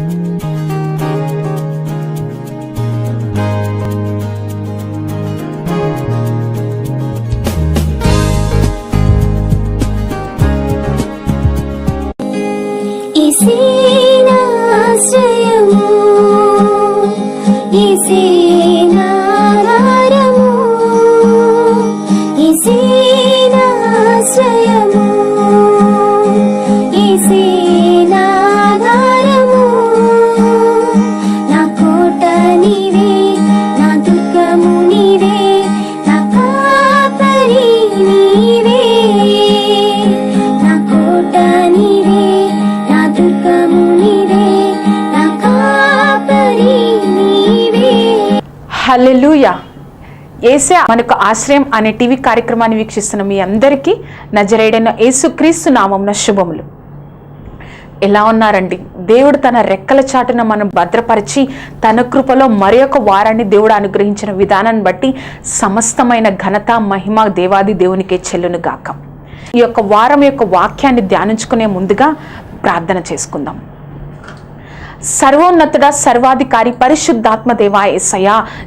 Música ఏసే మనకు ఆశ్రయం అనే టీవీ కార్యక్రమాన్ని వీక్షిస్తున్న మీ అందరికీ నజరేడైన యేసుక్రీస్తు నామంన శుభములు. ఎలా ఉన్నారండి? దేవుడు తన రెక్కల చాటున మనం భద్రపరిచి తన కృపలో మరి ఒక వారాన్ని దేవుడు అనుగ్రహించిన విధానాన్ని బట్టి సమస్తమైన ఘనత మహిమ దేవాది దేవునికే చెల్లును గాక. ఈ యొక్క వారం యొక్క వాక్యాన్ని ధ్యానించుకునే ముందుగా ప్రార్థన చేసుకుందాం. సర్వోన్నతుడ సర్వాధికారి పరిశుద్ధాత్మ దేవా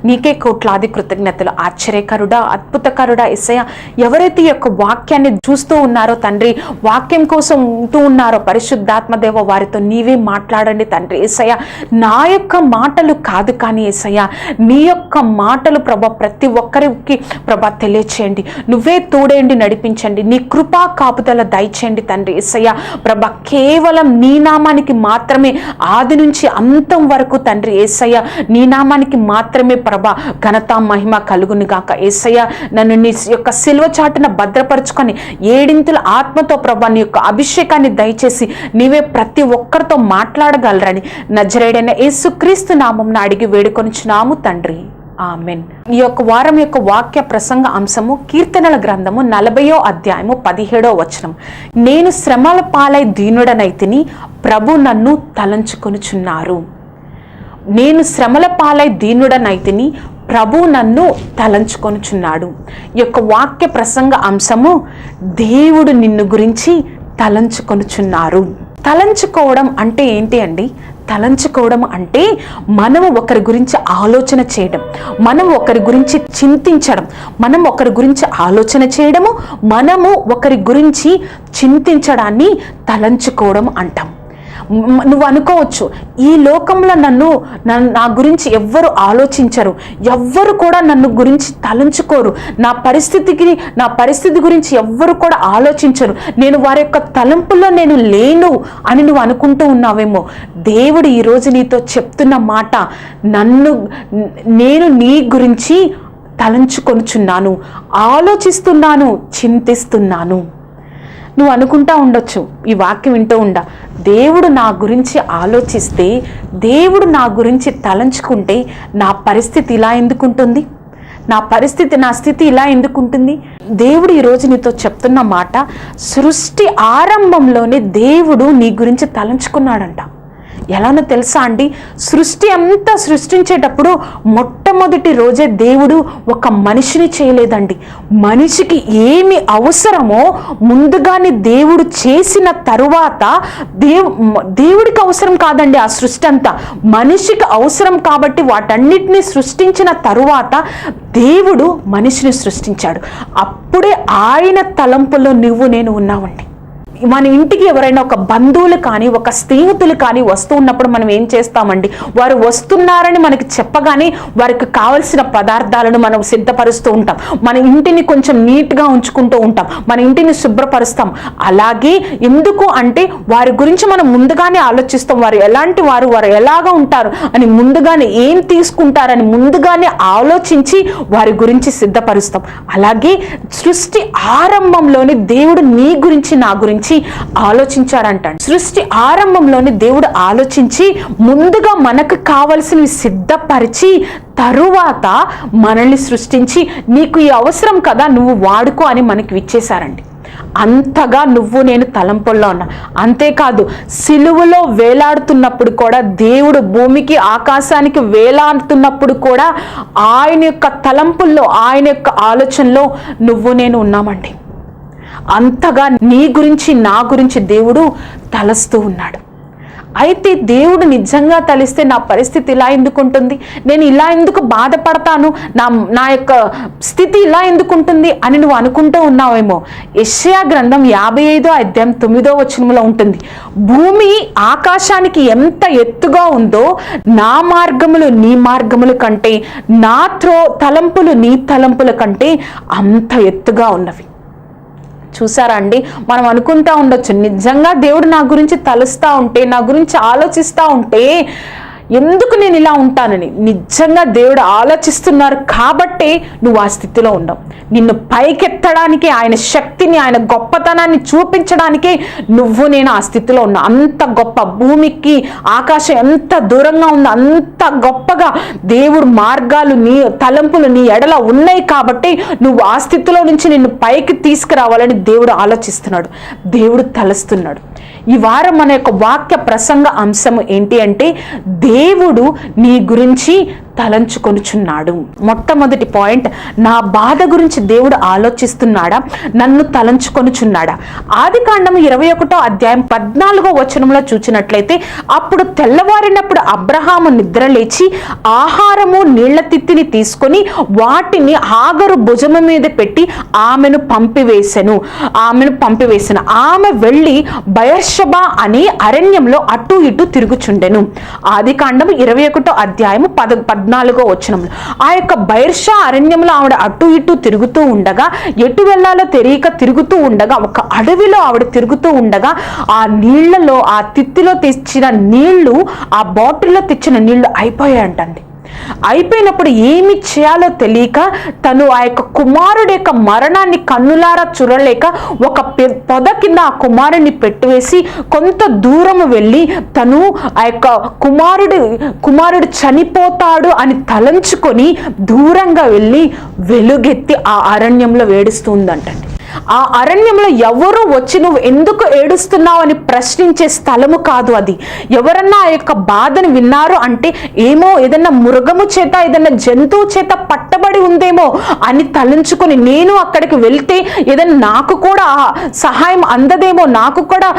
నీకే కోట్లాది కృతజ్ఞతలు. ఆశ్చర్యకరుడా అద్భుతకరుడా ఎస్సయ ఎవరైతే ఈ యొక్క వాక్యాన్ని చూస్తూ ఉన్నారో తండ్రి వాక్యం కోసం ఉంటూ ఉన్నారో పరిశుద్ధాత్మ దేవ వారితో నీవే మాట్లాడండి తండ్రి ఎస్సయ నా యొక్క మాటలు కాదు కానీ ఎస్సయ నీ యొక్క మాటలు ప్రభ ప్రతి ఒక్కరికి ప్రభ తెలియచేయండి. నువ్వే తోడేండి నడిపించండి. నీ కృపా కాపుదల దయచేయండి తండ్రి ఎస్సయ్య ప్రభ కేవలం నీ నామానికి మాత్రమే ఆది నుంచి అంతం వరకు తండ్రి ఏసయ్య నీ నామానికి మాత్రమే ప్రభ ఘనత మహిమ కలుగును గాక. ఏసయ్య నన్ను నీ యొక్క సిల్వ చాటున భద్రపరుచుకొని ఏడింతుల ఆత్మతో ప్రభ నీ యొక్క అభిషేకాన్ని దయచేసి నీవే ప్రతి ఒక్కరితో మాట్లాడగలరని నజరేడైన యేసుక్రీస్తు నామం అడిగి వేడుకొనిచున్నాము తండ్రి. ఆమెన్. ఈ యొక్క వారం యొక్క వాక్య ప్రసంగ అంశము కీర్తనల గ్రంథము నలభయో అధ్యాయము పదిహేడో వచనం. నేను శ్రమల పాలై దీనుడనైతిని ప్రభు నన్ను తలంచుకొనుచున్నారు. నేను శ్రమల పాలై దీనుడనైతిని ప్రభు నన్ను తలంచుకొనుచున్నాడు. ఈ యొక్క వాక్య ప్రసంగ అంశము దేవుడు నిన్ను గురించి తలంచుకొనుచున్నారు. తలంచుకోవడం అంటే ఏంటి అండి? తలంచుకోవడం అంటే మనం ఒకరి గురించి ఆలోచన చేయడం మనం ఒకరి గురించి చింతించడం మనం ఒకరి గురించి ఆలోచన చేయడము మనము ఒకరి గురించి చింతించడాన్ని తలంచుకోవడం అంటాం. నువ్వు అనుకోవచ్చు ఈ లోకంలో నన్ను నన్ను- నా గురించి ఎవ్వరు ఆలోచించరు ఎవ్వరు కూడా నన్ను గురించి తలంచుకోరు నా పరిస్థితికి నా పరిస్థితి గురించి ఎవ్వరు కూడా ఆలోచించరు నేను వారి యొక్క తలంపుల్లో నేను లేను అని నువ్వు అనుకుంటూ ఉన్నావేమో దేవుడు ఈరోజు నీతో చెప్తున్న మాట నన్ను నేను నీ గురించి తలంచుకొనుచున్నాను ఆలోచిస్తున్నాను చింతిస్తున్నాను. నువ్వు అనుకుంటా ఉండొచ్చు ఈ వాక్యం వింటూ ఉండ. దేవుడు నా గురించి ఆలోచిస్తే దేవుడు నా గురించి తలంచుకుంటే నా పరిస్థితి ఇలా ఎందుకుంటుంది? నా పరిస్థితి నా స్థితి ఇలా ఎందుకుంటుంది? దేవుడు ఈరోజు నీతో చెప్తున్న మాట సృష్టి ఆరంభంలోనే దేవుడు నీ గురించి తలంచుకున్నాడంట. ఎలానో తెలుసా అండి? సృష్టి అంతా సృష్టించేటప్పుడు మొట్టమొదటి రోజే దేవుడు ఒక మనిషిని చేయలేదండి. మనిషికి ఏమి అవసరమో ముందుగానే దేవుడు చేసిన తరువాత దేవు దేవుడికి అవసరం కాదండి ఆ సృష్టి అంతా. మనిషికి అవసరం కాబట్టి వాటన్నిటిని సృష్టించిన తరువాత దేవుడు మనిషిని సృష్టించాడు. అప్పుడే ఆయన తలంపులో నువ్వు నేను ఉన్నావండి. మన ఇంటికి ఎవరైనా ఒక బంధువులు కానీ ఒక స్నేహితులు కానీ వస్తూ ఉన్నప్పుడు మనం ఏం చేస్తామండి? వారు వస్తున్నారని మనకి చెప్పగానే వారికి కావలసిన పదార్థాలను మనం సిద్ధపరుస్తూ ఉంటాం. మన ఇంటిని కొంచెం నీట్గా ఉంచుకుంటూ ఉంటాం. మన ఇంటిని శుభ్రపరుస్తాం. అలాగే ఎందుకు అంటే వారి గురించి మనం ముందుగానే ఆలోచిస్తాం. వారు ఎలాంటి వారు వారు ఎలాగా ఉంటారు అని ముందుగానే ఏం తీసుకుంటారని ముందుగానే ఆలోచించి వారి గురించి సిద్ధపరుస్తాం. అలాగే సృష్టి ఆరంభంలోని దేవుడు నీ గురించి నా గురించి ఆలోచించాడంట సృష్టి ఆరంభంలోని దేవుడు ఆలోచించి ముందుగా మనకు కావలసినవి సిద్ధపరిచి తరువాత మనల్ని సృష్టించి నీకు ఈ అవసరం కదా నువ్వు వాడుకో అని మనకి ఇచ్చేశారండి అంతగా నువ్వు నేను తలంపుల్లో ఉన్నా. అంతేకాదు సిలువలో వేలాడుతున్నప్పుడు కూడా దేవుడు భూమికి ఆకాశానికి వేలాడుతున్నప్పుడు కూడా ఆయన యొక్క తలంపుల్లో ఆయన యొక్క ఆలోచనలో నువ్వు నేను ఉన్నామండి. అంతగా నీ గురించి నా గురించి దేవుడు తలస్తూ ఉన్నాడు. అయితే దేవుడు నిజంగా తలిస్తే నా పరిస్థితి ఇలా ఎందుకు ఉంటుంది? నేను ఇలా ఎందుకు బాధపడతాను? నా నా యొక్క స్థితి ఇలా ఎందుకు ఉంటుంది అని నువ్వు అనుకుంటూ ఉన్నావేమో? యష్యా గ్రంథం యాభై ఐదో అధ్యాయం తొమ్మిదో వచనంలో ఉంటుంది. భూమి ఆకాశానికి ఎంత ఎత్తుగా ఉందో నా మార్గములు నీ మార్గముల కంటే నా త్రో తలంపులు నీ తలంపుల కంటే అంత ఎత్తుగా ఉన్నవి. చూసారా అండి? మనం అనుకుంటా ఉండొచ్చు నిజంగా దేవుడు నా గురించి తలుస్తా ఉంటే నా గురించి ఆలోచిస్తూ ఉంటే ఎందుకు నేను ఇలా ఉంటానని నిజంగా దేవుడు ఆలోచిస్తున్నారు కాబట్టే నువ్వు ఆ స్థితిలో ఉండవు నిన్ను పైకెత్తడానికి ఆయన శక్తిని ఆయన గొప్పతనాన్ని చూపించడానికే నువ్వు నేను ఆ స్థితిలో ఉన్నా అంత గొప్ప భూమికి ఆకాశం ఎంత దూరంగా ఉందో అంత గొప్పగా దేవుడు మార్గాలు నీ తలంపులు నీ ఎడల ఉన్నాయి కాబట్టి నువ్వు ఆ స్థితిలో నుంచి నిన్ను పైకి తీసుకురావాలని దేవుడు ఆలోచిస్తున్నాడు. దేవుడు తలుస్తున్నాడు. ఈ వారం మన యొక్క వాక్య ప్రసంగ అంశము ఏంటి అంటే దేవుడు నీ గురించి తలంచుకొనుచున్నాడు. మొట్టమొదటి పాయింట్ నా బాధ గురించి దేవుడు ఆలోచిస్తున్నాడా? నన్ను తలంచుకొనుచున్నాడా? ఆది కాండము ఇరవై ఒకటో అధ్యాయం పద్నాలుగో వచనంలో చూచినట్లయితే అప్పుడు తెల్లవారినప్పుడు అబ్రహాము నిద్ర లేచి ఆహారము నీళ్ళ తిత్తిని తీసుకొని వాటిని ఆగరు భుజము మీద పెట్టి ఆమెను పంపివేశను ఆమెను పంపివేసెను. ఆమె వెళ్ళి బయర్షబా అనే అరణ్యంలో అటు ఇటు తిరుగుచుండెను. ఆది కాండము ఇరవై ఒకటో అధ్యాయము పద పద్నాలుగో వచనంలో. ఆ యొక్క బైర్షా అరణ్యంలో ఆవిడ అటు ఇటు తిరుగుతూ ఉండగా ఎటు వెళ్ళాలో తెలియక తిరుగుతూ ఉండగా ఒక అడవిలో ఆవిడ తిరుగుతూ ఉండగా ఆ నీళ్ళలో ఆ తిత్తిలో తెచ్చిన నీళ్ళు ఆ బాటిల్లో తెచ్చిన నీళ్ళు అయిపోయాయంటండి. అయిపోయినప్పుడు ఏమి చేయాలో తెలియక తను ఆ యొక్క కుమారుడి యొక్క మరణాన్ని కన్నులారా చూడలేక ఒక పె- పొద కింద ఆ కుమారుడిని పెట్టివేసి కొంత దూరం వెళ్ళి తను ఆ యొక్క కుమారుడు కుమారుడు చనిపోతాడు అని తలంచుకొని దూరంగా వెళ్ళి వెలుగెత్తి ఆ అరణ్యంలో వేడుస్తుందంటండి. ఆ అరణ్యంలో ఎవరు వచ్చి నువ్వు ఎందుకు ఏడుస్తున్నావు అని ప్రశ్నించే స్థలము కాదు అది. ఎవరన్నా ఆ యొక్క బాధను విన్నారు అంటే ఏమో ఏదన్నా మృగము చేత ఏదన్నా జంతువు చేత పట్టబడి ఉందేమో అని తలంచుకొని నేను అక్కడికి వెళ్తే ఏదన్నా నాకు కూడా సహాయం అందదేమో నాకు కూడా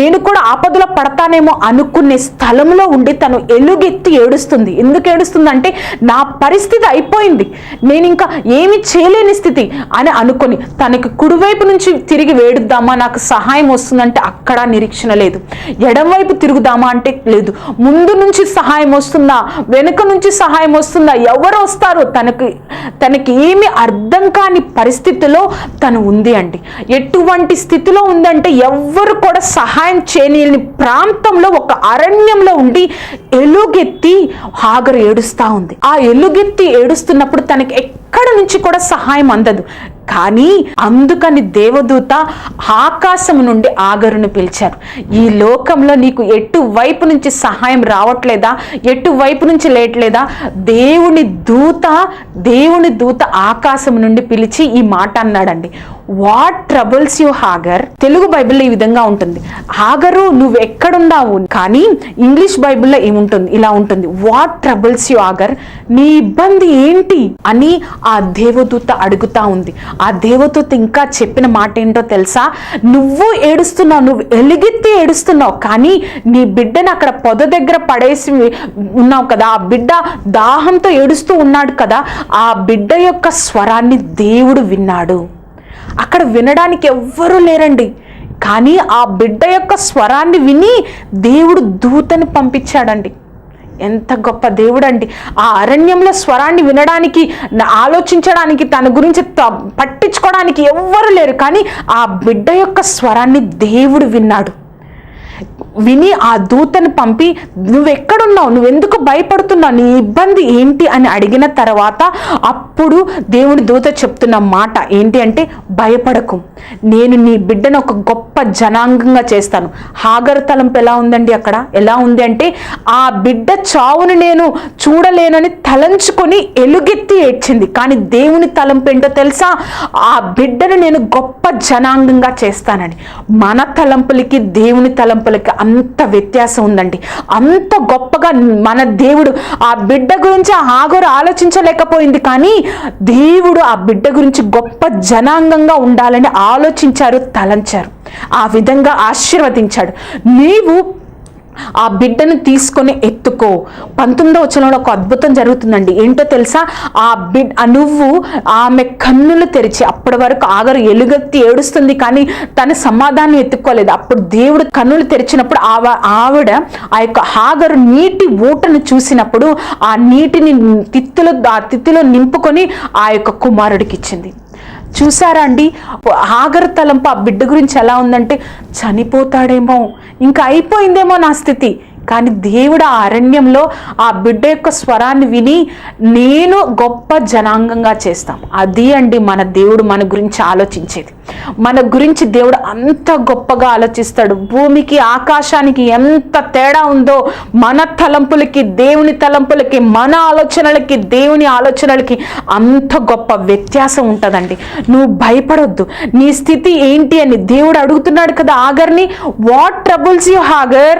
నేను కూడా ఆపదలో పడతానేమో అనుకునే స్థలంలో ఉండి తను ఎలుగెత్తి ఏడుస్తుంది. ఎందుకు ఏడుస్తుంది అంటే నా పరిస్థితి అయిపోయింది. నేను ఇంకా ఏమి చేయలేని స్థితి అని అనుకొని తనకి కుడివైపు నుంచి తిరిగి వేడుద్దామా? నాకు సహాయం వస్తుందంటే అక్కడ నిరీక్షణ లేదు. ఎడంవైపు తిరుగుదామా అంటే లేదు. ముందు నుంచి సహాయం వస్తుందా? వెనుక నుంచి సహాయం వస్తుందా? ఎవరు వస్తారు? తనకి తనకి ఏమి అర్థం కాని పరిస్థితిలో తను ఉంది అండి. ఎటువంటి స్థితిలో ఉందంటే ఎవ్వరు కూడా సహాయం చేయని ప్రాంతంలో ఒక అరణ్యంలో ఉండి ఎలుగెత్తి హాగరు ఏడుస్తా ఉంది. ఆ ఎలుగెత్తి ఏడుస్తున్నప్పుడు తనకి ఎక్కడ నుంచి కూడా సహాయం అందదు. కానీ అందుకని దేవదూత ఆకాశం నుండి ఆగరును పిలిచారు. ఈ లోకంలో నీకు ఎటువైపు నుంచి సహాయం రావట్లేదా? ఎటు వైపు నుంచి లేట్లేదా? దేవుని దూత దేవుని దూత ఆకాశం నుండి పిలిచి ఈ మాట అన్నాడండి. What troubles you Hagar Telugu బైబిల్లో ఈ విధంగా ఉంటుంది. హాగరు నువ్వు ఎక్కడున్నావు? కానీ ఇంగ్లీష్ బైబిల్లో ఏముంటుంది? ఇలా ఉంటుంది. వాట్ ట్రబుల్స్ యు హాగర్ నీ ఇబ్బంది ఏంటి? అని ఆ దేవదూత అడుగుతా ఉంది. ఆ దేవదూత ఇంకా చెప్పిన మాట ఏంటో తెలుసా? నువ్వు ఏడుస్తున్నావు నువ్వు ఎలుగెత్తి ఏడుస్తున్నావు కానీ నీ బిడ్డను అక్కడ పొద దగ్గర పడేసి ఉన్నావు కదా. ఆ బిడ్డ దాహంతో ఏడుస్తూ ఉన్నాడు కదా. ఆ బిడ్డ యొక్క స్వరాన్ని దేవుడు విన్నాడు. అక్కడ వినడానికి ఎవ్వరూ లేరండి. కానీ ఆ బిడ్డ యొక్క స్వరాన్ని విని దేవుడు దూతని పంపించాడండి. ఎంత గొప్ప దేవుడండి. ఆ అరణ్యంలో స్వరాన్ని వినడానికి ఆలోచించడానికి తన గురించి త- పట్టించుకోవడానికి ఎవ్వరు లేరు. కానీ ఆ బిడ్డ యొక్క స్వరాన్ని దేవుడు విన్నాడు. విని ఆ దూతను పంపి నువ్వెక్కడున్నావు? నువ్వెందుకు భయపడుతున్నావు? నీ ఇబ్బంది ఏంటి? అని అడిగిన తర్వాత అప్పుడు దేవుని దూత చెప్తున్న మాట ఏంటి అంటే భయపడకు. నేను నీ బిడ్డను ఒక గొప్ప జనాంగంగా చేస్తాను. హాగర్ తలంపు ఎలా ఉందండి అక్కడ? ఎలా ఉంది అంటే ఆ బిడ్డ చావును నేను చూడలేనని తలంచుకొని ఎలుగెత్తి ఏడ్చింది. కానీ దేవుని తలంపు ఏంటో తెలుసా? ఆ బిడ్డను నేను గొప్ప జనాంగంగా చేస్తానని. మన తలంపులకి దేవుని తలంపులకి అంత వ్యత్యాసం ఉందండి. అంత గొప్పగా మన దేవుడు ఆ బిడ్డ గురించి ఆ ఆలోచించలేకపోయింది కానీ దేవుడు ఆ బిడ్డ గురించి గొప్ప జనాంగంగా ఉండాలని ఆలోచించారు తలంచారు. ఆ విధంగా ఆశీర్వదించాడు. నీవు ఆ బిడ్డను తీసుకొని ఎత్తుకో. పంతొమ్మిదో వచనంలో ఒక అద్భుతం జరుగుతుందండి. ఏంటో తెలుసా? ఆ బిడ్ నువ్వు ఆమె కన్నులు తెరిచి అప్పటి వరకు ఆగరు ఎలుగెత్తి ఏడుస్తుంది కానీ తన సమాధానం ఎత్తుకోలేదు. అప్పుడు దేవుడు కన్నులు తెరిచినప్పుడు ఆవ- ఆవిడ ఆ యొక్క ఆగరు నీటి ఊటను చూసినప్పుడు ఆ నీటిని తిత్తులు ఆ తిత్తులో నింపుకొని ఆ యొక్క కుమారుడికి ఇచ్చింది. చూసారా అండి? ఆగర్ తలంపు ఆ బిడ్డ గురించి ఎలా ఉందంటే చనిపోతాడేమో. ఇంకా అయిపోయిందేమో నా స్థితి. కానీ దేవుడు ఆ అరణ్యంలో ఆ బిడ్డ యొక్క స్వరాన్ని విని నేను గొప్ప జనాంగంగా చేస్తాం. అది అండి మన దేవుడు మన గురించి ఆలోచించేది. మన గురించి దేవుడు అంత గొప్పగా ఆలోచిస్తాడు. భూమికి ఆకాశానికి ఎంత తేడా ఉందో మన తలంపులకి దేవుని తలంపులకి మన ఆలోచనలకి దేవుని ఆలోచనలకి అంత గొప్ప వ్యత్యాసం ఉంటుందండి. నువ్వు భయపడొద్దు. నీ స్థితి ఏంటి అని దేవుడు అడుగుతున్నాడు కదా ఆగర్ని. వాట్ ట్రబుల్స్ యూ హాగర్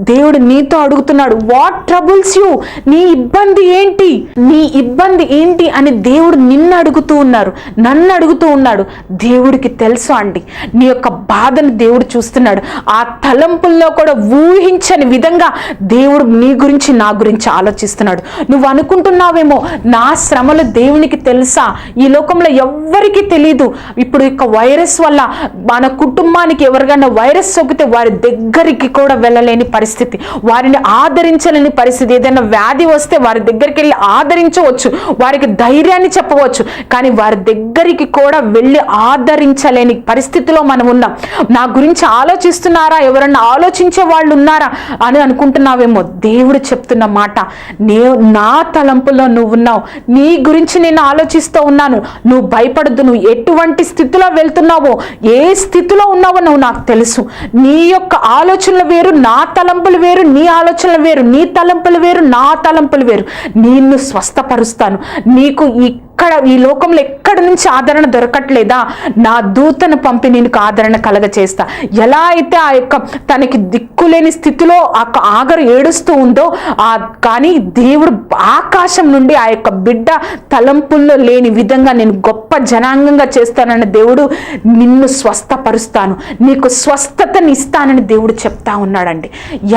దేవుడు నీతో అడుగుతున్నాడు వాట్ ట్రబుల్స్ యూ నీ ఇబ్బంది ఏంటి? నీ ఇబ్బంది ఏంటి? అని దేవుడు నిన్ను అడుగుతూ ఉన్నారు నన్ను అడుగుతూ ఉన్నాడు. దేవుడికి తెలుసు అండి నీ యొక్క బాధను దేవుడు చూస్తున్నాడు. ఆ తలంపుల్లో కూడా ఊహించని విధంగా దేవుడు నీ గురించి నా గురించి ఆలోచిస్తున్నాడు. నువ్వు అనుకుంటున్నావేమో నా శ్రమలు దేవునికి తెలుసా? ఈ లోకంలో ఎవ్వరికీ తెలియదు ఇప్పుడు యొక్క వైరస్ వల్ల మన కుటుంబానికి ఎవరికైనా వైరస్ సోకితే వారి దగ్గరికి కూడా వెళ్ళలేని పరిస్థితి. పరిస్థితి. వారిని ఆదరించలేని పరిస్థితి. ఏదైనా వ్యాధి వస్తే వారి దగ్గరికి వెళ్ళి ఆదరించవచ్చు. వారికి ధైర్యాన్ని చెప్పవచ్చు. కానీ వారి దగ్గరికి కూడా వెళ్ళి ఆదరించలేని పరిస్థితిలో మనం ఉన్నాం. నా గురించి ఆలోచిస్తున్నారా? ఎవరన్నా ఆలోచించే వాళ్ళు ఉన్నారా? అని అనుకుంటున్నావేమో. దేవుడు చెప్తున్న మాట. నే నా తలంపులో నువ్వు ఉన్నావు. నీ గురించి నేను ఆలోచిస్తూ ఉన్నాను. నువ్వు భయపడద్దు. నువ్వు ఎటువంటి స్థితిలో వెళ్తున్నావో ఏ స్థితిలో ఉన్నావో నువ్వు నాకు తెలుసు. నీ యొక్క ఆలోచనలు వేరు నా తలంపులు వేరు నీ ఆలోచనలు వేరు నీ తలంపులు వేరు నా తలంపులు వేరు. నిన్ను స్వస్థపరుస్తాను. నీకు ఈ ఎక్కడ ఈ లోకంలో ఎక్కడి నుంచి ఆదరణ దొరకట్లేదా? నా దూతను పంపి నీకు ఆదరణ కలగ చేస్తా ఎలా అయితే ఆ యొక్క తనకి దిక్కులేని స్థితిలో ఆ ఆగరు ఏడుస్తూ ఉందో ఆ కానీ దేవుడు ఆకాశం నుండి ఆ యొక్క బిడ్డ తలంపుల్లో లేని విధంగా నేను గొప్ప జనాంగంగా చేస్తానన్న దేవుడు నిన్ను స్వస్థపరుస్తాను. నీకు స్వస్థతని ఇస్తానని దేవుడు చెప్తా ఉన్నాడండి.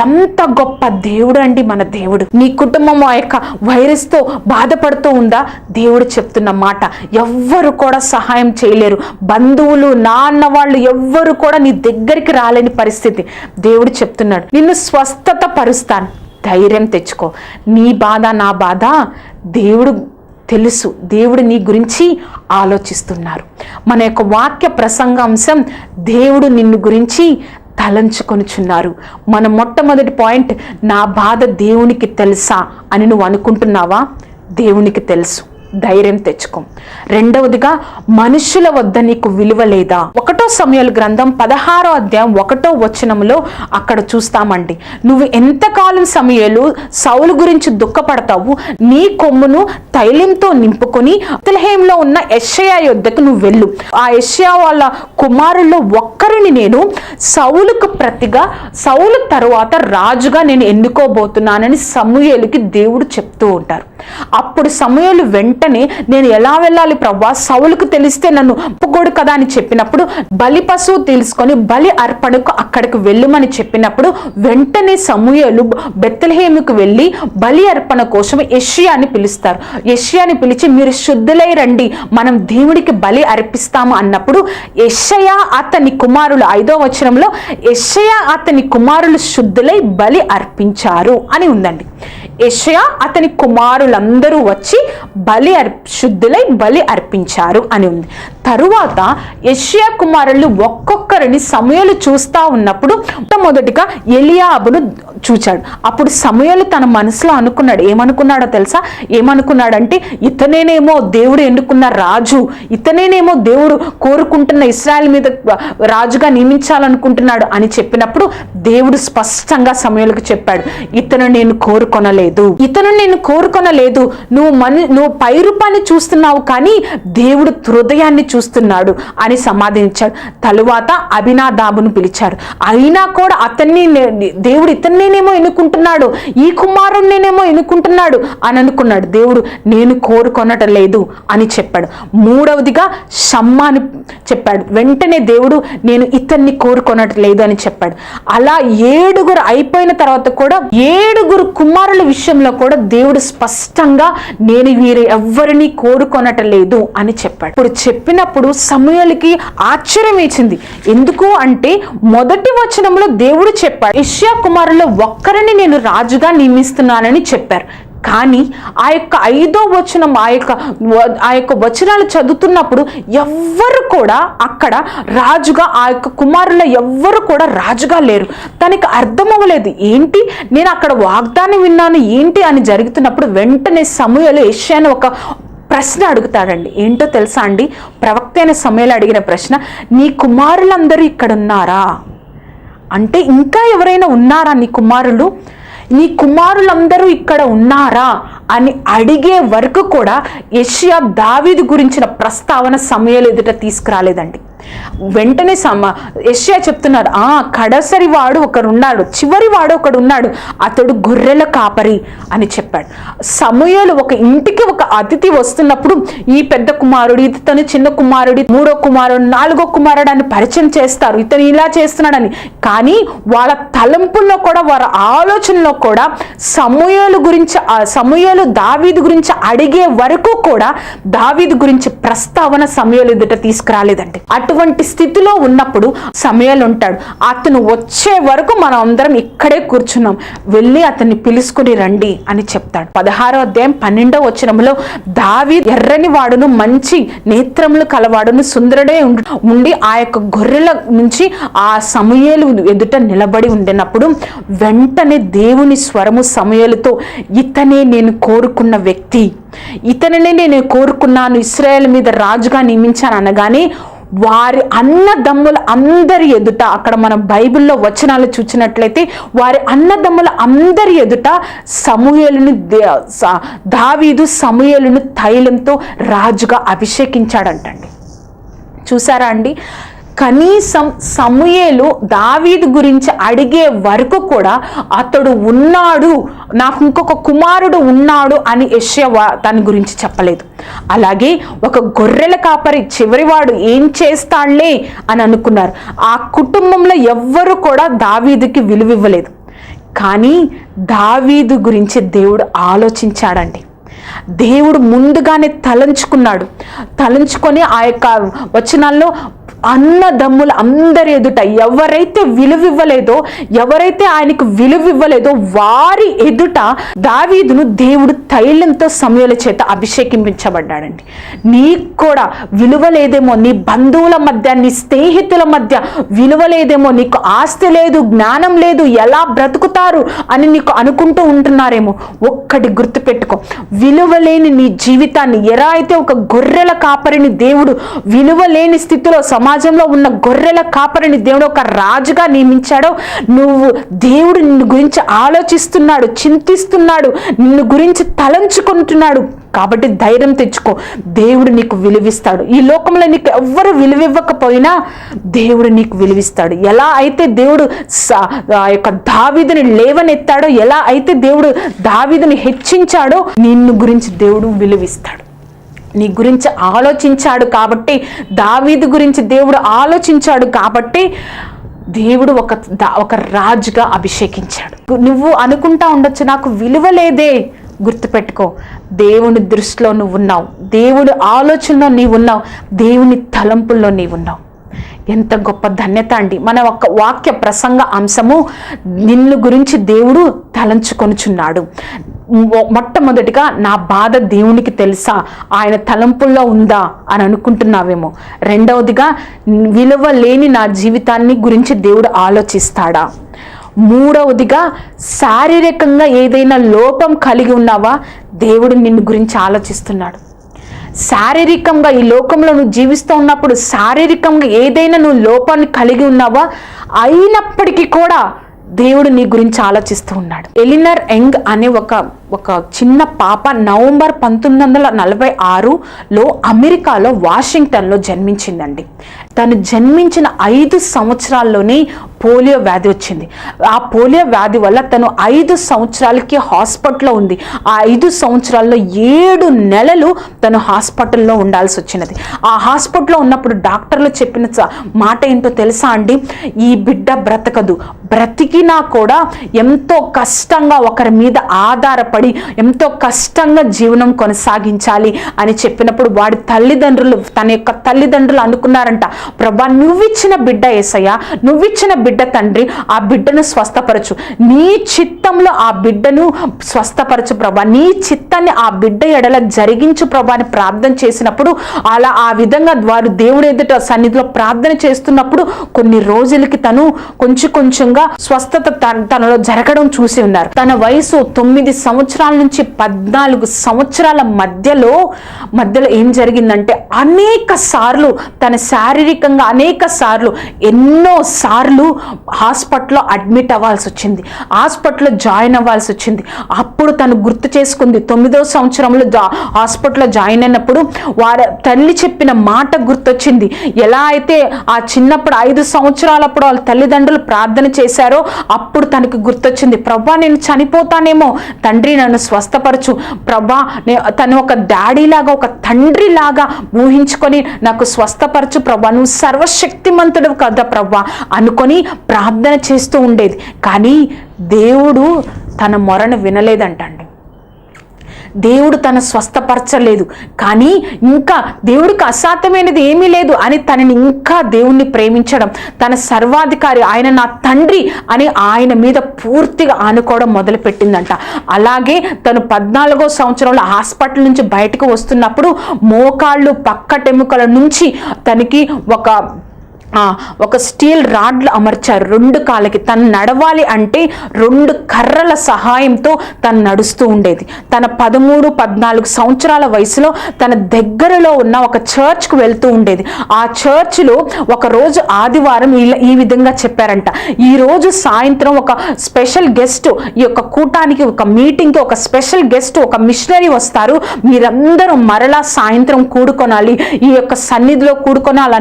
ఎంత గొప్ప దేవుడు అండి మన దేవుడు. నీ కుటుంబం ఆ యొక్క వైరస్తో బాధపడుతూ ఉందా? దేవుడు చెప్తున్న మాట ఎవ్వరు కూడా సహాయం చేయలేరు. బంధువులు నాన్న వాళ్ళు ఎవ్వరు కూడా నీ దగ్గరికి రాలేని పరిస్థితి. దేవుడు చెప్తున్నాడు నిన్ను స్వస్థత పరుస్తాను ధైర్యం తెచ్చుకో. నీ బాధ నా బాధ. దేవుడు తెలుసు దేవుడు నీ గురించి ఆలోచిస్తున్నారు. మన యొక్క వాక్య ప్రసంగాంశం దేవుడు నిన్ను గురించి తలంచుకొనుచున్నారు. మన మొట్టమొదటి పాయింట్ నా బాధ దేవునికి తెలుసా అని నువ్వు అనుకుంటున్నావా? దేవునికి తెలుసు. ధైర్యం తెచ్చుకో. రెండవదిగా మనుషుల వద్ద నీకు విలువ లేదా. ఒకటో సమయాల గ్రంథం పదహారో అధ్యాయం ఒకటో వచనంలో అక్కడ చూస్తామండి. నువ్వు ఎంతకాలం సమయాలు సౌలు గురించి దుఃఖపడతావు నీ కొమ్మును తైలంతో నింపుకొని తెలహేంలో ఉన్న యెషయా యొద్దకు నువ్వు వెళ్ళు. ఆ యెషయా వాళ్ళ కుమారుల్లో ఒక్కరిని నేను సౌలుకు ప్రతిగా సౌలు తరువాత రాజుగా నేను ఎన్నుకోబోతున్నానని సమూయేలుకి దేవుడు చెప్తూ ఉంటారు. అప్పుడు సమూయేలు వెంటనే నేను ఎలా వెళ్ళాలి ప్రవ్వా? సౌలుకు తెలిస్తే నన్ను ఒప్పుకోడు కదా అని చెప్పినప్పుడు బలి పశువు తీసుకొని బలి అర్పణకు అక్కడికి వెళ్ళమని చెప్పినప్పుడు వెంటనే సమూహలు బెత్తలహేముకు వెళ్ళి బలి అర్పణ కోసం యష్యాని పిలుస్తారు. యష్యాని పిలిచి మీరు శుద్ధులై రండి మనం దేవుడికి బలి అర్పిస్తాము అన్నప్పుడు యెషయా అతని కుమారులు ఐదో వచనంలో యెషయా అతని కుమారులు శుద్ధులై బలి అర్పించారు అని ఉందండి. యషయా అతని కుమారులందరూ వచ్చి బలి అర్ శుద్ధులై బలి అర్పించారు అని ఉంది. తరువాత యష్యా కుమారులు ఒక్కొక్కరిని సమయలు చూస్తా ఉన్నప్పుడు మొట్టమొదటిగా ఎలియాబును చూచాడు. అప్పుడు సమయలు తన మనసులో అనుకున్నాడు. ఏమనుకున్నాడో తెలుసా? ఏమనుకున్నాడంటే ఇతనేనేమో దేవుడు ఎన్నుకున్న రాజు ఇతనేనేమో దేవుడు కోరుకుంటున్న ఇస్రాయల్ మీద రాజుగా నియమించాలనుకుంటున్నాడు అని చెప్పినప్పుడు దేవుడు స్పష్టంగా సమయాలకు చెప్పాడు ఇతను నేను కోరుకొనలేదు. ఇతను నేను కోరుకొనలేదు. నువ్వు మన నువ్వు పై రూపాన్ని చూస్తున్నావు కానీ దేవుడు హృదయాన్ని చూస్తున్నాడు అని సమాధించాడు. తరువాత అభినాదాబును పిలిచారు. అయినా కూడా అతన్ని దేవుడు ఇతన్నేనేమో ఎన్నుకుంటున్నాడు? ఈ కుమారుణ్ణేనేమో ఎన్నుకుంటున్నాడు? అని అనుకున్నాడు. దేవుడు నేను కోరుకొనట లేదు అని చెప్పాడు. మూడవదిగా షమ్మాని చెప్పాడు. వెంటనే దేవుడు నేను ఇతన్ని కోరుకొనట లేదు అని చెప్పాడు. అలా ఏడుగురు అయిపోయిన తర్వాత కూడా ఏడుగురు కుమారుల విషయంలో కూడా దేవుడు స్పష్టంగా నేను వీరు ఎవ్వరిని కోరుకొనట లేదు అని చెప్పాడు. ఇప్పుడు చెప్పినప్పుడు సమయాలకి ఆశ్చర్యం వేసింది. ఎందుకు అంటే మొదటి వచనంలో దేవుడు చెప్పాడు ఇష్యా కుమారుల్లో ఒక్కరిని నేను రాజుగా నియమిస్తున్నానని చెప్పారు. కానీ ఆ యొక్క ఐదో వచనం ఆ యొక్క ఆ యొక్క వచనాలు చదువుతున్నప్పుడు ఎవ్వరు కూడా అక్కడ రాజుగా ఆ యొక్క కుమారుల ఎవ్వరు కూడా రాజుగా లేరు. తనకి అర్థం అవ్వలేదు ఏంటి నేను అక్కడ వాగ్దానం విన్నాను ఏంటి అని జరుగుతున్నప్పుడు వెంటనే సమయంలో ఏషియాను ఒక ప్రశ్న అడుగుతాడండి. ఏంటో తెలుసా అండి? ప్రవక్త అయిన సమయంలో అడిగిన ప్రశ్న నీ కుమారులందరూ ఇక్కడ ఉన్నారా అంటే ఇంకా ఎవరైనా ఉన్నారా నీ కుమారులు? నీ కుమారులందరూ ఇక్కడ ఉన్నారా? అని అడిగే వరకు కూడా యెషయా దావీదు గురించిన ప్రస్తావన సమయాలు ఎదుట తీసుకురాలేదండి. వెంటనే సమ యష్యా చెప్తున్నారు ఆ కడసరి వాడు ఒకడున్నాడు చివరి వాడు ఒకడున్నాడు అతడు గొర్రెల కాపరి అని చెప్పాడు. సమయాలు ఒక ఇంటికి ఒక అతిథి వస్తున్నప్పుడు ఈ పెద్ద కుమారుడు ఇతను చిన్న కుమారుడు మూడో కుమారుడు నాలుగో కుమారుడు అని పరిచయం చేస్తారు. ఇతను ఇలా చేస్తున్నాడని. కానీ వాళ్ళ తలంపుల్లో కూడా వారి ఆలోచనలో కూడా సమూహలు గురించి సమయాలు సమూహలు దావీదు గురించి అడిగే వరకు కూడా దావీదు గురించి ప్రస్తావన సమయాలు ఎదుట తీసుకురాలేదండి. అటువంటి స్థితిలో ఉన్నప్పుడు సమయాలు ఉంటాడు అతను వచ్చే వరకు మనం అందరం ఇక్కడే కూర్చున్నాం. వెళ్ళి అతన్ని పిలుచుకుని రండి అని చెప్తాడు. పదహారో అధ్యాయం పన్నెండో వచనంలో దావి ఎర్రని వాడును మంచి నేత్రములు కలవాడును సుందరుడే ఉండి- ఉండి ఆ యొక్క గొర్రెల నుంచి ఆ సమయలు ఎదుట నిలబడి ఉండినప్పుడు వెంటనే దేవుని స్వరము సమయలతో ఇతనే నేను కోరుకున్న వ్యక్తి. ఇతనినే నేను కోరుకున్నాను. ఇస్రాయేల్ మీద రాజుగా నియమించాను అనగానే వారి అన్నదమ్ముల అందరి ఎదుట అక్కడ మనం బైబిల్లో వచనాలు చూసినట్లయితే వారి అన్నదమ్ముల అందరి ఎదుట సమూహలను దావీదు సమూహలను తైలంతో రాజుగా అభిషేకించాడంటండి. చూసారా అండి? కనీసం సమూయేలు దావీదు గురించి అడిగే వరకు కూడా అతడు ఉన్నాడు నాకు ఇంకొక కుమారుడు ఉన్నాడు అని యష్య దాని గురించి చెప్పలేదు. అలాగే ఒక గొర్రెల కాపరి చివరివాడు ఏం చేస్తాడులే అని అనుకున్నారు. ఆ కుటుంబంలో ఎవ్వరు కూడా దావీదుకి విలువివ్వలేదు. కానీ దావీదు గురించి దేవుడు ఆలోచించాడండి. దేవుడు ముందుగానే తలంచుకున్నాడు. తలంచుకొని ఆ యొక్క వచనాల్లో అన్నదమ్ముల అందరి ఎదుట ఎవరైతే విలువివ్వలేదో ఎవరైతే ఆయనకు విలువివ్వలేదో వారి ఎదుట దావీదును దేవుడు తైలంతో సమయాల చేత అభిషేకింపించబడ్డాడండి నీకు కూడా విలువ లేదేమో నీ బంధువుల మధ్య నీ స్నేహితుల మధ్య విలువ లేదేమో నీకు ఆస్తి లేదు జ్ఞానం లేదు ఎలా బ్రతుకుతారు అని నీకు అనుకుంటూ ఉంటున్నారేమో ఒక్కటి గుర్తుపెట్టుకో. విలువలేని నీ జీవితాన్ని ఎలా అయితే ఒక గొర్రెల కాపరిని దేవుడు విలువలేని స్థితిలో సమా సమాజంలో ఉన్న గొర్రెల కాపరిని దేవుడు ఒక రాజుగా నియమించాడో నువ్వు దేవుడు నిన్ను గురించి ఆలోచిస్తున్నాడు చింతిస్తున్నాడు నిన్ను గురించి తలంచుకుంటున్నాడు. కాబట్టి ధైర్యం తెచ్చుకో. దేవుడు నీకు విలువిస్తాడు. ఈ లోకంలో నీకు ఎవ్వరు విలువివ్వకపోయినా దేవుడు నీకు విలువిస్తాడు. ఎలా అయితే దేవుడు స- ఆ యొక్క దావీదుని లేవనెత్తాడో ఎలా అయితే దేవుడు దావీదుని హెచ్చించాడో నిన్ను గురించి దేవుడు విలువిస్తాడు. నీ గురించి ఆలోచించాడు కాబట్టి దావీదు గురించి దేవుడు ఆలోచించాడు కాబట్టి దేవుడు ఒక దా- ఒక రాజుగా అభిషేకించాడు. నువ్వు అనుకుంటా ఉండొచ్చు నాకు విలువ లేదే. గుర్తుపెట్టుకో దేవుని దృష్టిలో నువ్వు ఉన్నావు దేవుడి ఆలోచనలో నీవు ఉన్నావు దేవుని తలంపుల్లో నీవు ఉన్నావు ఎంత గొప్ప ధన్యత అండి. మన ఒక వాక్య ప్రసంగ అంశము నిన్ను గురించి దేవుడు తలంచుకొనుచున్నాడు. మొట్టమొదటిగా నా బాధ దేవునికి తెలుసా? ఆయన తలంపుల్లో ఉందా? అని అనుకుంటున్నావేమో. రెండవదిగా విలువ లేని నా జీవితాన్ని గురించి దేవుడు ఆలోచిస్తాడా? మూడవదిగా శారీరకంగా ఏదైనా లోపం కలిగి ఉన్నావా? దేవుడు నిన్ను గురించి ఆలోచిస్తున్నాడు. శారీరకంగా ఈ లోకంలో నువ్వు జీవిస్తూ ఉన్నప్పుడు శారీరకంగా ఏదైనా నువ్వు లోపాన్ని కలిగి ఉన్నావా? అయినప్పటికీ కూడా దేవుడు నీ గురించి ఆలోచిస్తూ ఉన్నాడు. ఎలినర్ యంగ్ అనే ఒక ఒక చిన్న పాప నవంబర్ పంతొమ్మిది వందల నలభై ఆరులో అమెరికాలో వాషింగ్టన్లో జన్మించిందండి. తను జన్మించిన ఐదు సంవత్సరాల్లోనే పోలియో వ్యాధి వచ్చింది. ఆ పోలియో వ్యాధి వల్ల తను ఐదు సంవత్సరాలకి హాస్పిటల్లో ఉంది. ఆ ఐదు సంవత్సరాల్లో ఏడు నెలలు తను హాస్పిటల్లో ఉండాల్సి వచ్చినది. ఆ హాస్పిటల్లో ఉన్నప్పుడు డాక్టర్లు చెప్పిన మాట ఏంటో తెలుసా అండి? ఈ బిడ్డ బ్రతకదు. బ్రతికినా కూడా ఎంతో కష్టంగా ఒకరి మీద ఆధారపడి ఎంతో కష్టంగా జీవనం కొనసాగించాలి అని చెప్పినప్పుడు వాడి తల్లిదండ్రులు తన యొక్క తల్లిదండ్రులు అనుకున్నారంట. ప్రభా నువ్విచ్చిన బిడ్డ ఏసయ్య నువ్విచ్చిన బిడ్డ తండ్రి ఆ బిడ్డను స్వస్థపరచు. నీ చిత్తంలో ఆ బిడ్డను స్వస్థపరచు ప్రభా. నీ చిత్తాన్ని ఆ బిడ్డ ఎడల జరిగించు ప్రభా అని ప్రార్థన చేసినప్పుడు అలా ఆ విధంగా వారు దేవుడు ఎదుట సన్నిధిలో ప్రార్థన చేస్తున్నప్పుడు కొన్ని రోజులకి తను కొంచెం కొంచెంగా స్వస్థత తన- తనలో జరగడం చూసి ఉన్నారు. తన వయసు తొమ్మిది సంవత్సరాల నుంచి పద్నాలుగు సంవత్సరాల మధ్యలో మధ్యలో ఏం జరిగిందంటే అనేక సార్లు తన శారీరకంగా అనేక సార్లు ఎన్నో సార్లు హాస్పిటల్లో అడ్మిట్ అవ్వాల్సి వచ్చింది. హాస్పిటల్లో జాయిన్ అవ్వాల్సి వచ్చింది. అప్పుడు తను గుర్తు చేసుకుంది. తొమ్మిదో సంవత్సరంలో జా హాస్పిటల్లో జాయిన్ అయినప్పుడు వారి తల్లి చెప్పిన మాట గుర్తొచ్చింది. ఎలా అయితే ఆ చిన్నప్పుడు ఐదు సంవత్సరాలప్పుడు వాళ్ళ తల్లిదండ్రులు ప్రార్థన చేశారో అప్పుడు తనకు గుర్తొచ్చింది. ప్రభా నేను చనిపోతానేమో. తండ్రి నన్ను స్వస్థపరచు. ప్రభా తను ఒక డాడీ లాగా ఒక తండ్రి లాగా ఊహించుకొని నాకు స్వస్థపరచు. ప్రభా సర్వశక్తిమంతుడు కదా ప్రభా అనుకొని ప్రార్థన చేస్తూ ఉండేది. కానీ దేవుడు తన మొరను వినలేదంటండి. దేవుడు తన స్వస్థపరచలేదు. కానీ ఇంకా దేవుడికి అసాధ్యమైనది ఏమీ లేదు అని తనని ఇంకా దేవుణ్ణి ప్రేమించడం తన సర్వాధికారి ఆయన నా తండ్రి అని ఆయన మీద పూర్తిగా ఆనుకోవడం మొదలుపెట్టిందంట. అలాగే తను పద్నాలుగో సంవత్సరంలో హాస్పిటల్ నుంచి బయటకు వస్తున్నప్పుడు మోకాళ్ళు పక్కటెముకల నుంచి తనకి ఒక ఒక స్టీల్ రాడ్లు అమర్చారు. రెండు కాళ్ళకి తను నడవాలి అంటే రెండు కర్రల సహాయంతో తను నడుస్తూ ఉండేది. తన పదమూడు పద్నాలుగు సంవత్సరాల వయసులో తన దగ్గరలో ఉన్న ఒక చర్చ్కు వెళ్తూ ఉండేది. ఆ చర్చ్లో ఒక రోజు ఆదివారం ఇలా ఈ విధంగా చెప్పారంట. ఈరోజు సాయంత్రం ఒక స్పెషల్ గెస్ట్ ఈ యొక్క కూటానికి ఒక మీటింగ్కి ఒక స్పెషల్ గెస్ట్ ఒక మిషనరీ వస్తారు. మీరందరూ మరలా సాయంత్రం కూడుకొనాలి. ఈ యొక్క సన్నిధిలో కూడుకొనాలి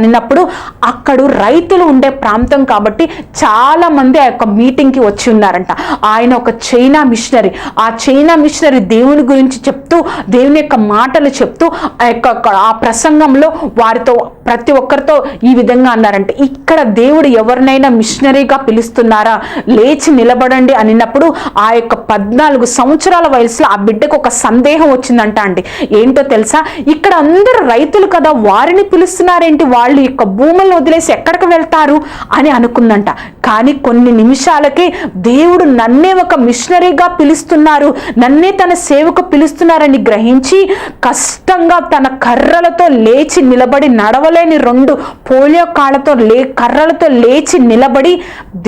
అక్కడ అక్కడ రైతులు ఉండే ప్రాంతం కాబట్టి చాలా మంది ఆ యొక్క మీటింగ్కి వచ్చి ఉన్నారంట. ఆయన ఒక చైనా మిషనరీ. ఆ చైనా మిషనరీ దేవుని గురించి చెప్తూ దేవుని యొక్క మాటలు చెప్తూ ఆ యొక్క ఆ ప్రసంగంలో వారితో ప్రతి ఒక్కరితో ఈ విధంగా అన్నారంటే. ఇక్కడ దేవుడు ఎవరినైనా మిషనరీగా పిలుస్తున్నారా? లేచి నిలబడండి అనినప్పుడు ఆ యొక్క పద్నాలుగు సంవత్సరాల వయసులో ఆ బిడ్డకు ఒక సందేహం వచ్చిందంట అండి. ఏంటో తెలుసా? ఇక్కడ అందరూ రైతులు కదా వారిని పిలుస్తున్నారేంటి? వాళ్ళు యొక్క భూములను వదిలేసి ఎక్కడికి వెళ్తారు అని అనుకుందంట. కానీ కొన్ని నిమిషాలకే దేవుడు నన్నే ఒక మిషనరీగా పిలుస్తున్నారు. నన్నే తన సేవకు పిలుస్తున్నారని గ్రహించి కష్టంగా తన కర్రలతో లేచి నిలబడి నడవలేని రెండు పోలియో కాళ్ళతో లే కర్రలతో లేచి నిలబడి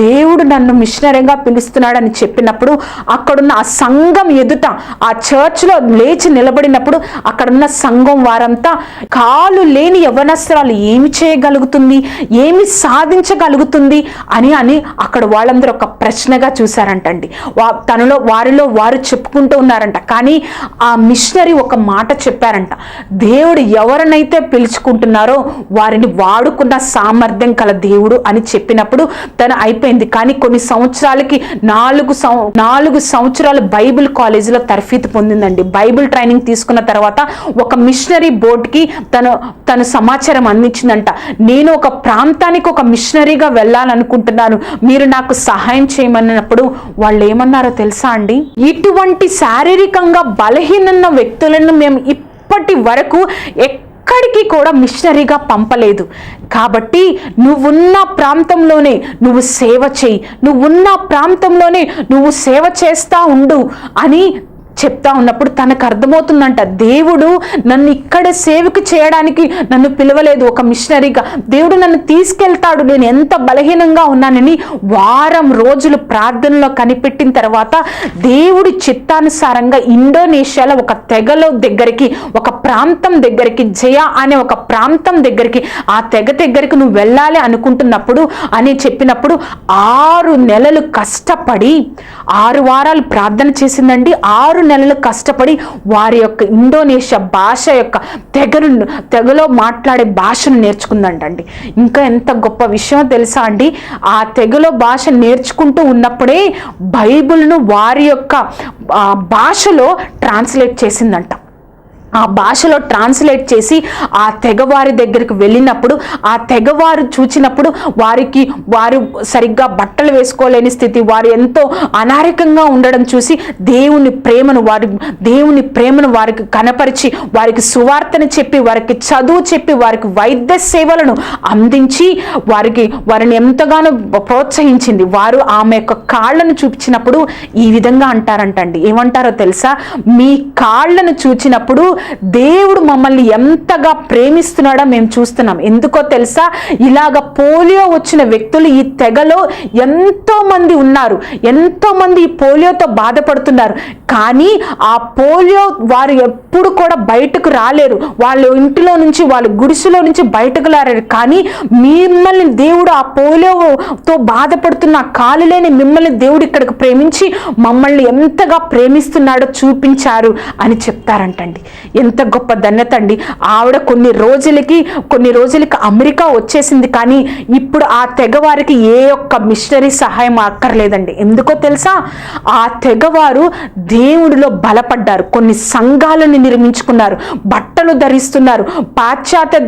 దేవుడు నన్ను మిషనరీగా పిలుస్తున్నాడని చెప్పినప్పుడు అక్కడున్న ఆ సంఘం ఎదుట ఆ చర్చ్లో లేచి నిలబడినప్పుడు అక్కడున్న సంఘం వారంతా కాలు లేని యవనస్త్రాలు ఏమి చేయగలుగుతుంది? ఏమి సాధించగలుగుతుంది అని అని అక్కడ వాళ్ళందరూ ఒక ప్రశ్నగా చూశారంటండి. వా తనలో వారిలో వారు చెప్పుకుంటూ ఉన్నారంట. కానీ ఆ మిషనరీ ఒక మాట చెప్పారంట. దేవుడు ఎవరినైతే పిలుచుకుంటున్నారో వారిని వాడుకున్న సామర్థ్యం కల దేవుడు అని చెప్పినప్పుడు తను అయిపోయింది. కానీ కొన్ని సంవత్సరాలకి నాలుగు సం నాలుగు సంవత్సరాలు బైబిల్ కాలేజీలో తరఫీదు పొందిందండి. బైబిల్ ట్రైనింగ్ తీసుకున్న తర్వాత ఒక మిషనరీ బోర్డుకి తను తను సమాచారం అందించిందంట. నేను ఒక ప్రాంతానికి ఒక మిషనరీగా వెళ్ళాలనుకుంటున్నాను మీరు నాకు సహాయం చేయమన్నప్పుడు వాళ్ళు ఏమన్నారో తెలుసా అండి? ఇటువంటి శారీరకంగా బలహీనన్న వ్యక్తులను మేము ఇప్పటి వరకు ఎక్కడికి కూడా మిషనరీగా పంపలేదు. కాబట్టి నువ్వున్న ప్రాంతంలోనే నువ్వు సేవ చేయి. నువ్వున్న ప్రాంతంలోనే నువ్వు సేవ చేస్తా ఉండు అని చెప్తా ఉన్నప్పుడు తనకు అర్థమవుతుందంట దేవుడు నన్ను ఇక్కడ సేవకు చేయడానికి నన్ను పిలవలేదు. ఒక మిషనరీగా దేవుడు నన్ను తీసుకెళ్తాడు. నేను ఎంత బలహీనంగా ఉన్నానని వారం రోజులు ప్రార్థనలో కనిపెట్టిన తర్వాత దేవుడి చిత్తానుసారంగా ఇండోనేషియాలో ఒక తెగలో దగ్గరికి ఒక ప్రాంతం దగ్గరికి జయ అనే ఒక ప్రాంతం దగ్గరికి ఆ తెగ దగ్గరికి నువ్వు వెళ్ళాలి అనుకుంటున్నప్పుడు అని చెప్పినప్పుడు ఆరు నెలలు కష్టపడి ఆరు వారాలు ప్రార్థన చేసిందండి. ఆరు నెలలు కష్టపడి వారి యొక్క ఇండోనేషియా భాష యొక్క తెగను తెగలో మాట్లాడే భాషను నేర్చుకుందంటండి. ఇంకా ఎంత గొప్ప విషయం తెలుసా అండి? ఆ తెగలో భాష నేర్చుకుంటూ ఉన్నప్పుడే బైబిల్ను వారి యొక్క భాషలో ట్రాన్స్లేట్ చేసిందంట. ఆ భాషలో ట్రాన్స్లేట్ చేసి ఆ తెగవారి దగ్గరికి వెళ్ళినప్పుడు ఆ తెగవారు చూచినప్పుడు వారికి వారు సరిగ్గా బట్టలు వేసుకోలేని స్థితి వారు ఎంతో అనారోగ్యంగా ఉండడం చూసి దేవుని ప్రేమను వారి దేవుని ప్రేమను వారికి కనపరిచి వారికి సువార్తను చెప్పి వారికి చదువు చెప్పి వారికి వైద్య సేవలను అందించి వారికి వారిని ఎంతగానో ప్రోత్సహించింది. వారు ఆమె యొక్క కాళ్ళను చూపించినప్పుడు ఈ విధంగా అంటారంటండి. ఏమంటారో తెలుసా? మీ కాళ్ళను చూచినప్పుడు దేవుడు మమ్మల్ని ఎంతగా ప్రేమిస్తున్నాడో మేము చూస్తున్నాం. ఎందుకో తెలుసా? ఇలాగ పోలియో వచ్చిన వ్యక్తులు ఈ తెగలో ఎంతోమంది ఉన్నారు. ఎంతోమంది ఈ పోలియోతో బాధపడుతున్నారు. కానీ ఆ పోలియో వారు ఎప్పుడు కూడా బయటకు రాలేరు. వాళ్ళు ఇంటిలో నుంచి వాళ్ళ గుడిసెలో నుంచి బయటకు రాలేరు. కానీ మిమ్మల్ని దేవుడు ఆ పోలియోతో బాధపడుతున్న కాలు లేని మిమ్మల్ని దేవుడు ఇక్కడికి ప్రేమించి మమ్మల్ని ఎంతగా ప్రేమిస్తున్నాడో చూపించారు అని చెప్తారంటండి. ఎంత గొప్ప ధన్యత అండి. ఆవిడ కొన్ని రోజులకి కొన్ని రోజులకి అమెరికా వచ్చేసింది కానీ ఇప్పుడు ఆ తెగవారికి ఏ ఒక్క మిషనరీ సహాయం అక్కర్లేదండి. ఎందుకో తెలుసా? ఆ తెగవారు దేవుడిలో బలపడ్డారు. కొన్ని సంఘాలను నిర్మించుకున్నారు. బట్టలు ధరిస్తున్నారు. పాశ్చాత్య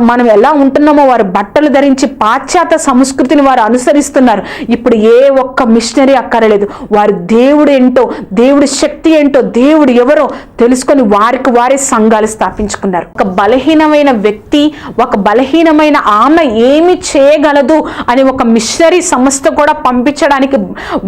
మనం ఎలా ఉంటున్నామో వారు బట్టలు ధరించి పాశ్చాత్య సంస్కృతిని వారు అనుసరిస్తున్నారు. ఇప్పుడు ఏ ఒక్క మిషనరీ అక్కరలేదు. వారు దేవుడు ఏంటో దేవుడి శక్తి ఏంటో దేవుడు ఎవరో తెలుసుకొని వారికి వారే సంఘాలు స్థాపించుకున్నారు. ఒక బలహీనమైన వ్యక్తి ఒక బలహీనమైన ఆమె ఏమి చేయగలదు అని ఒక మిషనరీ సంస్థ కూడా పంపించడానికి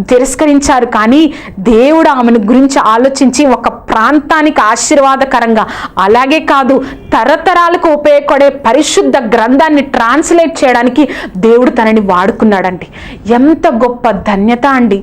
తిరస్కరించారు. కానీ దేవుడు ఆమెను గురించి ఆలోచించి ఒక ప్రాంతానికి ఆశీర్వాదకరంగా అలాగే కాదు తరతరాలకు ఉపయోగపడే పరిశుద్ధ గ్రంథాన్ని ట్రాన్స్లేట్ చేయడానికి దేవుడు తనని వాడుకున్నాడండి. ఎంత గొప్ప ధన్యత అండి.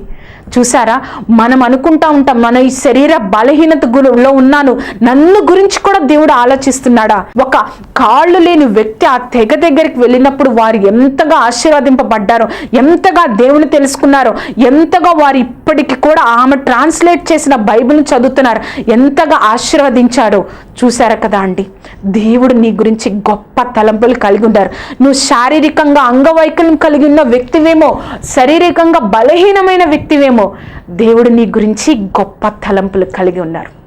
చూసారా? మనం అనుకుంటా ఉంటాం మన ఈ శరీర బలహీనత గురిలో ఉన్నాను నన్ను గురించి కూడా దేవుడు ఆలోచిస్తున్నాడా? ఒక కాళ్ళు లేని వ్యక్తి ఆ తెగ దగ్గరికి వెళ్ళినప్పుడు వారు ఎంతగా ఆశీర్వదింపబడ్డారో ఎంతగా దేవుని తెలుసుకున్నారో ఎంతగా వారు ఇప్పటికి కూడా ఆమె ట్రాన్స్లేట్ చేసిన బైబిల్ని చదువుతున్నారు ఎంతగా ఆశీర్వదించారో చూసారా కదా అండి? దేవుడు నీ గురించి గొప్ప తలంపులు కలిగి ఉన్నారు. నువ్వు శారీరకంగా అంగవైకల్యం కలిగి ఉన్న వ్యక్తివేమో శారీరకంగా బలహీనమైన వ్యక్తివేమో దేవుడు నీ గురించి గొప్ప తలంపులు కలిగి ఉన్నారు.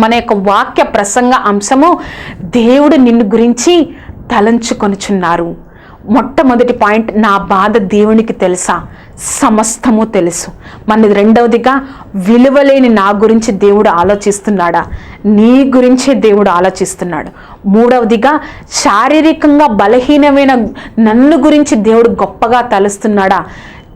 మన యొక్క వాక్య ప్రసంగ అంశము దేవుడు నిన్ను గురించి తలంచుకొనుచున్నారు. మొట్టమొదటి పాయింట్ నా బాధ దేవునికి తెలుసా? సమస్తము తెలుసు. మనది రెండవదిగా విలువలేని నా గురించి దేవుడు ఆలోచిస్తున్నాడా? నీ గురించే దేవుడు ఆలోచిస్తున్నాడు. మూడవదిగా శారీరకంగా బలహీనమైన నన్ను గురించి దేవుడు గొప్పగా తలుస్తున్నాడా?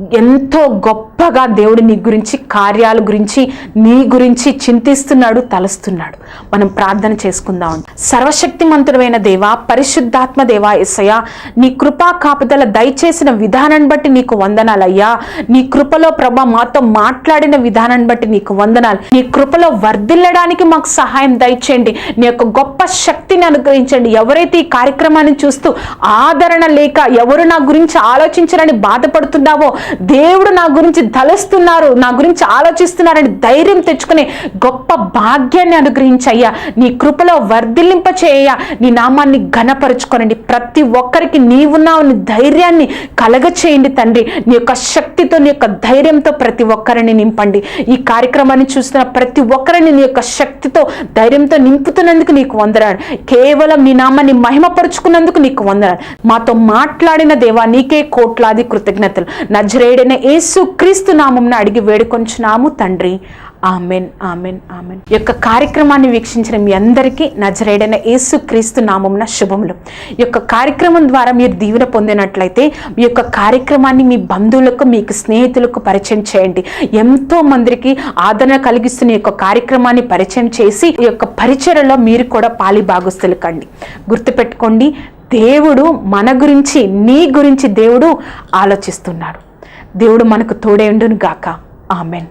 ఎంతో గొప్పగా దేవుడు నీ గురించి కార్యాల గురించి నీ గురించి చింతిస్తున్నాడు తలుస్తున్నాడు. మనం ప్రార్థన చేసుకుందాం. సర్వశక్తిమంతుడమైన దేవా పరిశుద్ధాత్మ దేవా ఎస్సయ్య నీ కృపా కాపుదల దయచేసిన విధానాన్ని బట్టి నీకు వందనాలయ్యా. నీ కృపలో ప్రభ మాతో మాట్లాడిన విధానాన్ని బట్టి నీకు వందనాలు. నీ కృపలో వర్ధిల్లడానికి మాకు సహాయం దయచేయండి. నీ యొక్క గొప్ప శక్తిని అనుగ్రహించండి. ఎవరైతే ఈ కార్యక్రమాన్ని చూస్తూ ఆదరణ లేక ఎవరు నా గురించి ఆలోచించరని బాధపడుతున్నావో దేవుడు నా గురించి తలుస్తున్నారు నా గురించి ఆలోచిస్తున్నారని ధైర్యం తెచ్చుకునే గొప్ప భాగ్యాన్ని అనుగ్రహించయ్యా. నీ కృపలో వర్ధిల్లింప చేయ నీ నామాన్ని ఘనపరుచుకోనండి. ప్రతి ఒక్కరికి నీవున్నావు నీ ధైర్యాన్ని కలగచేయండి తండ్రి. నీ యొక్క శక్తితో నీ యొక్క ధైర్యంతో ప్రతి ఒక్కరిని నింపండి. ఈ కార్యక్రమాన్ని చూస్తున్న ప్రతి ఒక్కరిని నీ యొక్క శక్తితో ధైర్యంతో నింపుతున్నందుకు నీకు వందరాడు కేవలం నీ నామాన్ని మహిమపరుచుకున్నందుకు నీకు వందరాడు మాతో మాట్లాడిన దేవా నీకే కోట్లాది కృతజ్ఞతలు. నా నజరేయుడైన యేసు క్రీస్తు నామంన అడిగి వేడుకొంచున్నాము తండ్రి. Amen amen amen. యొక్క కార్యక్రమాన్ని వీక్షించిన మీ అందరికీ నజరేడైన యేసు క్రీస్తు నామంన శుభములు. ఈ యొక్క కార్యక్రమం ద్వారా మీరు దీవెన పొందినట్లయితే మీ యొక్క కార్యక్రమాన్ని మీ బంధువులకు మీకు స్నేహితులకు పరిచయం చేయండి. ఎంతో మందికి ఆదరణ కలిగిస్తున్న ఈ యొక్క కార్యక్రమాన్ని పరిచయం చేసి ఈ యొక్క పరిచయలో మీరు కూడా పాలి భాగస్తులు కండి గుర్తుపెట్టుకోండి దేవుడు మన గురించి నీ గురించి దేవుడు ఆలోచిస్తున్నాడు. దేవుడు మనకు తోడే ఉండును గాక ఆమెన్.